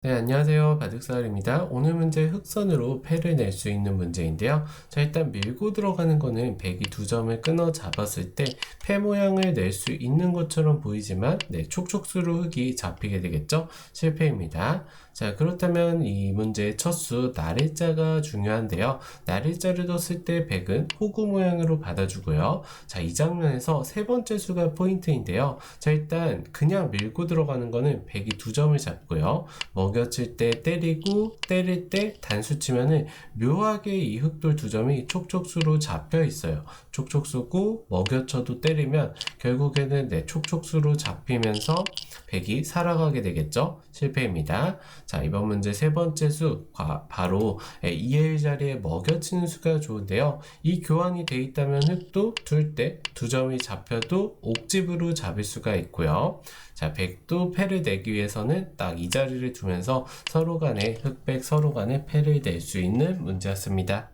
네, 안녕하세요. 바둑사활입니다. 오늘 문제 흑선으로 패를 낼 수 있는 문제인데요. 자, 일단 밀고 들어가는 거는 백이 두 점을 끊어 잡았을 때 패 모양을 낼 수 있는 것처럼 보이지만, 네, 촉촉수로 흑이 잡히게 되겠죠? 실패입니다. 자, 그렇다면 이 문제의 첫 수, 날일자가 중요한데요. 날일자를 뒀을 때 백은 호구 모양으로 받아주고요. 자, 이 장면에서 세 번째 수가 포인트인데요. 자, 일단 그냥 밀고 들어가는 거는 백이 두 점을 잡고요. 먹여칠 때 때리고 때릴 때 단수 치면은 묘하게 이 흑돌 두 점이 촉촉수로 잡혀 있어요. 촉촉수고 먹여쳐도 때리면 결국에는 내 촉촉수로 잡히면서 백이 살아가게 되겠죠. 실패입니다. 자 이번 문제 세 번째 수 과- 바로 2의 자리에 먹여치는 수가 좋은데요. 이 교환이 돼 있다면 흑도 둘 때 두 점이 잡혀도 옥집으로 잡을 수가 있고요. 자, 백도 패를 내기 위해서는 딱 이 자리를 두면 서 서로 간에 흑백 서로 간에 패를 낼 수 있는 문제였습니다.